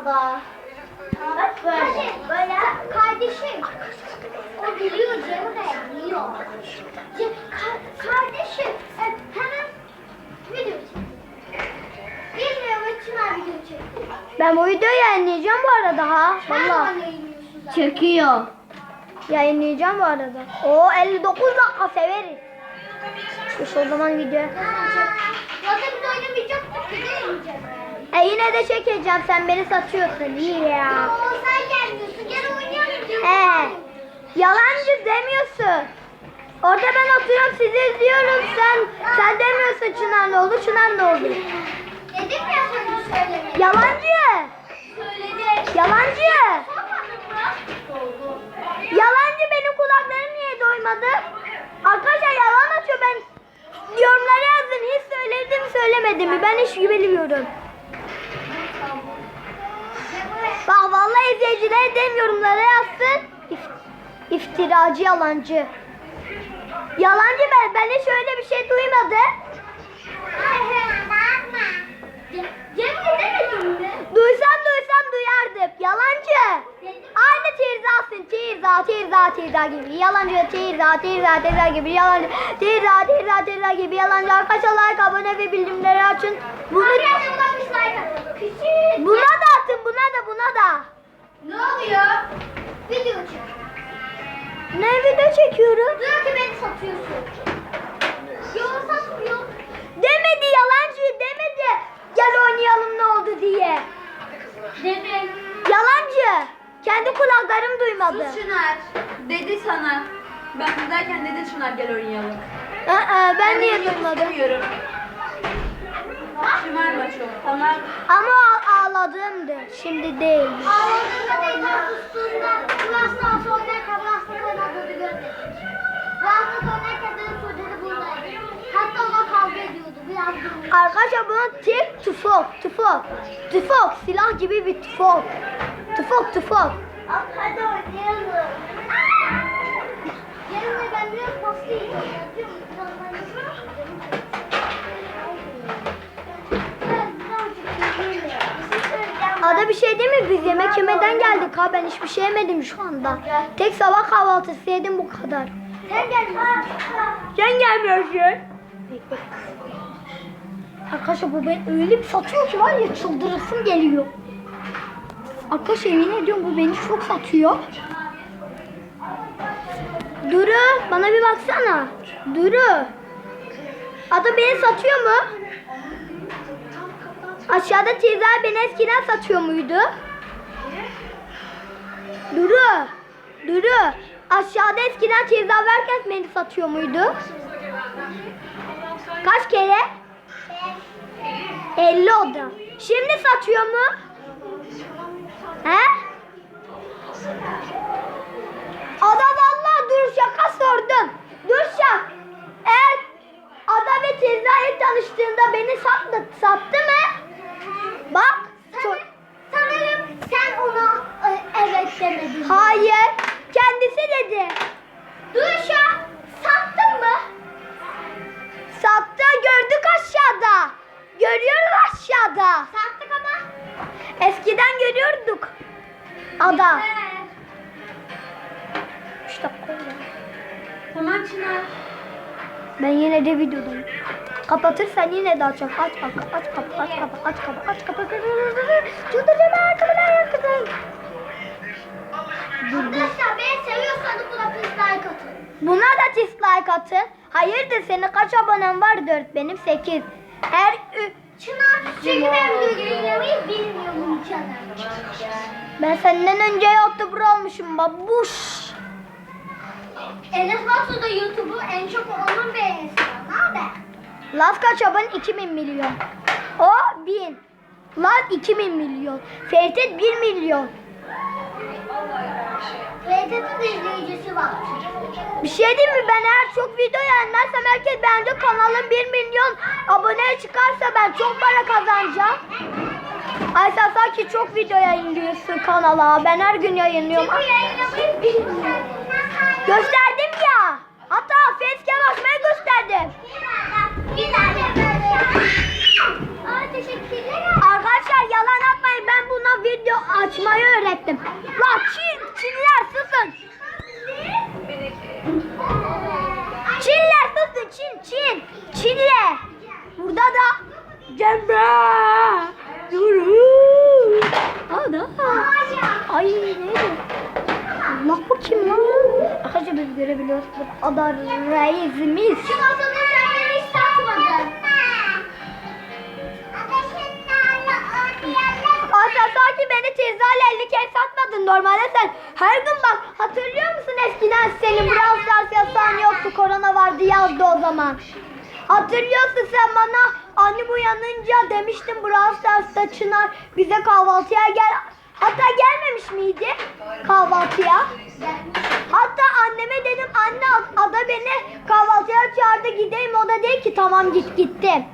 Ada. Bak böyle. Böyle kardeşim. O biliyor Cemre biliyor. Ce ka- kardeşim e, hemen video. Bilmiyorum Çınar video çek. Ben bu videoyu yayınlayacağım bu arada ha. Valla. Çekiyor. Yayınlayacağım bu arada. O 59 dakika severiz. İşte o zaman video. Zaten biz oynamayacaktık. E yine de çekeceğim. Sen beni satıyorsun. İyi ya. Sen gelmiyorsun. Gel oynayalım. He. Yalancı demiyorsun. Orada ben oturuyorum sizi izliyorum. Sen sen demiyorsun Çınar ne oldu? Çınar ne oldu? Dedim ya sana söylemeyi. Yalancı. Söyledim. Yalancı. Mi söylemedim mi? Ben hiç bilmiyorum. Bak vallahi izleyiciler dem yorumlara yazsın. İf- iftiracı yalancı. Yalancı ben, ben hiç öyle bir şey mi? Duysam duyardım. Yalancı. Aynı tirzasın. Tirza, tirza, tirza gibi. Yalancı, tirza, tirza, tirza gibi. Yalancı, tirza, tirza, tirza gibi. Yalancı. Arkadaşlar like, abone ve bildirimleri açın. Bunu, buna da atın. Buna da, buna da. Ne oluyor? Video çek. Ne video çekiyorum? Diyor ki beni satıyorsun. Yok satmıyor. Demedi yalancı, duymadı. Sus Çınar. Dedi sana. Ben buradayken dedi Çınar gel oynayalım. Aa, ben niye oynamak duymadım? istemiyorum. Şımarma çok. Tamam. Ama ağ- ağladığımdı. Şimdi değil. Ağladığında değil tam sustuğunda Klas'tan sonra Klas'tan oynadığı görmedik. Klas'tan oynarken de sözleri buradaydı. Hatta ona kavga ediyordu. Biraz durmuş. Arkadaşlar bunun tek tufok, tufok. Tufok, silah gibi bir tufok. Tufok, tufok. Hadi oynayalım. Yarın da ben biraz pasta yiyeceğim. Musun? Ben. Ada bir şey değil mi? Biz yemek yemeden geldik ha. Ben hiçbir şey yemedim şu anda. Tek sabah kahvaltısı yedim bu kadar. Sen gel. Sen gelmiyorsun. Arkadaşlar bu beni öyle bir satıyor ki var ya çıldırasım geliyor. Arkadaşlar yemin ediyorum bu beni çok satıyor. Duru bana bir baksana. Duru. Ada beni satıyor mu? Aşağıda teyze beni eskiden satıyor muydu? Duru. Duru. Aşağıda eskiden teyze verken beni satıyor muydu? Kaç kere? 50 oldu. Şimdi satıyor mu? He? Ada vallahi dur şaka sordum. Dur şak. Eğer Ada ve ilk tanıştığında beni sattı, sattı mı? Bak. çok- Çınar. Ben yine de videodayım. Kapatırsan yine de açacağım. Aç kapı, aç kapı, aç kapı, aç kapı, aç kapı. Çıldıracağım ayakkabılar ayakkabılar. Arkadaşlar beni seviyorsanız buna bir like atın. Buna da dislike atın. Hayırdır senin kaç abonen var? 4 benim 8. Her Çınar çünkü ben video yayınlamayı bilmiyorum canım. ben senden önce youtuber olmuşum babuş. Enes Batur da YouTube'u en çok onun beğenisi var. Ne haber? Laz kaç abone? 2000 milyon. O 1000. Laz 2000 milyon. Ferit 1 milyon. De izleyicisi var. Bir şey diyeyim mi? Ben eğer çok video yayınlarsam herkes bence kanalım 1 milyon aboneye çıkarsa ben çok para kazanacağım. Ay sen sanki çok video yayınlıyorsun kanala. Ben her gün yayınlıyorum. Çünkü yayınlamayı bilmiyorum. Gösterdim Arkadaşlar yalan atmayın ben buna video açmayı öğrettim. La Çin, Çinler susun. Çinler susun, Çin, Çin, Çinler. Burada da Cemre. Yürü. Ana. Ay neydi? Allah bu kim lan? Arkadaşlar biz görebiliyorsunuz. Ada reisimiz. Şu tirzayla 50 kez satmadın. Normalde sen her gün bak hatırlıyor musun eskiden senin Brawl Stars yasağın yoktu. Korona vardı yazdı o zaman. Hatırlıyorsun sen bana annem uyanınca demiştin Brawl Stars'ta Çınar bize kahvaltıya gel. Hatta gelmemiş miydi kahvaltıya? Hatta anneme dedim anne ada beni kahvaltıya çağırdı gideyim o da dedi ki tamam git gittim.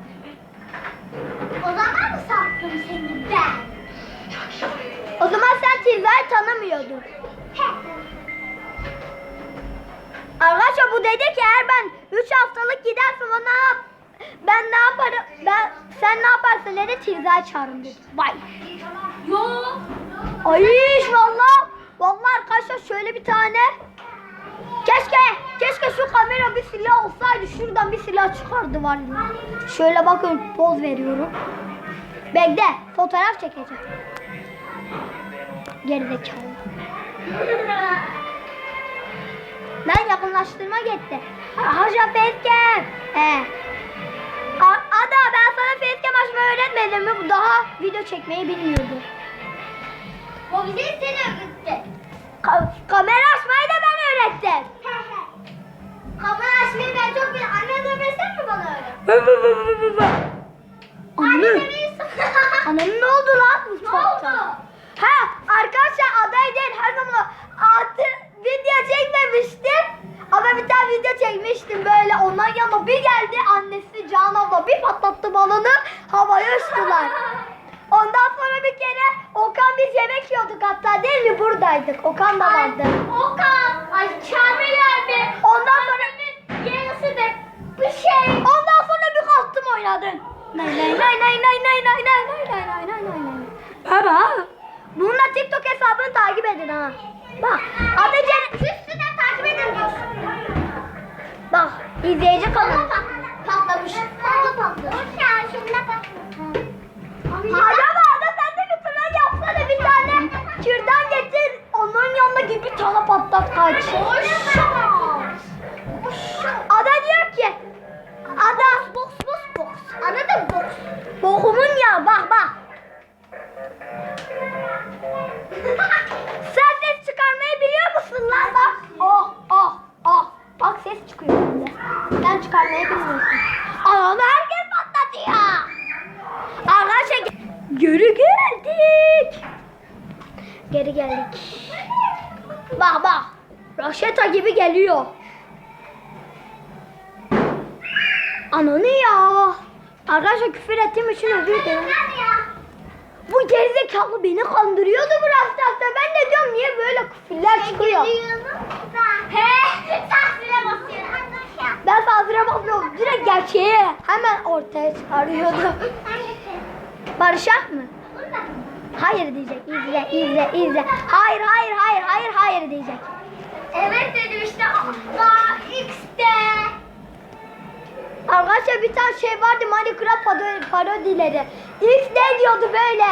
Sen Tirzay'ı tanımıyordun. Arkadaşlar bu dedi ki eğer ben 3 haftalık gidersem ona ben ne yaparım ben sen ne yaparsın dedi Tirzay çağırın dedi. Vay. Yok. Ay valla. Valla arkadaşlar şöyle bir tane. Keşke keşke şu kamera bir silah olsaydı şuradan bir silah çıkardı var ya. Şöyle bakın poz veriyorum. Bekle fotoğraf çekeceğim. Gerizekalı. Lan yakınlaştırma gitti. Haşa facecam. He. A- Ada ben sana facecam açmayı öğretmedim mi? Bu daha video çekmeyi bilmiyordu. O bize seni öğretti. Ka- kamera açmayı da ben öğrettim. Kamera açmayı ben çok biliyorum. Anne öğretsen mi bana öyle? Anne Anne. demeyiz. Annenin ne oldu lan Ne oldu? Ha arkadaşlar aday değil her zaman artı video çekmemiştim. Ama bir tane video çekmiştim böyle ondan yanına bir geldi annesi Can abla bir patlattı balonu havaya uçtular. Ondan sonra bir kere Okan biz yemek yiyorduk hatta değil mi buradaydık Okan da vardı. Okan. Ay Kamil abi. Ondan sonra Yarısı da bir şey. ondan sonra bir kalktım oynadın. Nay nay nay nay nay nay nay nay nay nay nay nay. Baba. TikTok hesabını takip edin ha. Bak. Adı Cem. Üstüne takip edin. Bak. izleyici kanalı. Patlamış. Patla patla. Hoş şuna bak. Acaba da sen de bir tane yapsana bir tane. Kürdan getir. Onun yanına gibi bir tane patlat kaç. Ada diyor ki. Ada. Box box box. Anladın box. Bokumun ya bak bak. Çıkarmayı bilmiyorsun. Ananı herkes patlatıyor. Arkadaşlar geri geldik. Geri geldik. Bak bak. Raşeta gibi geliyor. Ananı ya. Arkadaşlar küfür ettiğim için özür dilerim. Bu gerizekalı beni kandırıyordu bu rastlakta. Ben de diyorum niye böyle küfürler çıkıyor. He, saksıya basıyor. Ben sansüre basmıyorum. Direkt gerçeği hemen ortaya çıkarıyordu. Barışak mı? Hayır diyecek. İzle, izle, izle. Hayır, hayır, hayır, hayır, hayır diyecek. Evet dedim işte. Daha X'te. Arkadaşlar bir tane şey vardı Minecraft paro- parodileri. X ne diyordu böyle?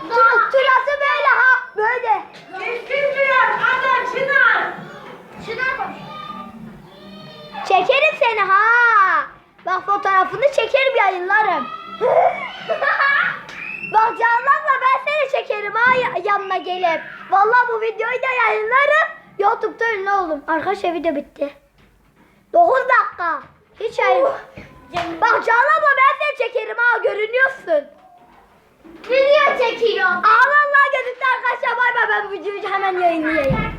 Tur, turası böyle ha böyle. Kesin duyar. Ada Çınar. Şuna bak. Çekerim seni ha. Bak fotoğrafını çekerim yayınlarım. Bak Canlan'la ben seni çekerim ha ya- yanına gelip. Vallahi bu videoyu da yayınlarım. Youtube'da ünlü oldum. Arkadaşlar video bitti. 9 dakika. Hiç yayın. Bak Canlan'la ben seni çekerim ha görünüyorsun. Video çekiyor. Aa vallahi gözüktü arkadaşlar bay bay ben bu videoyu hemen yayınlayayım.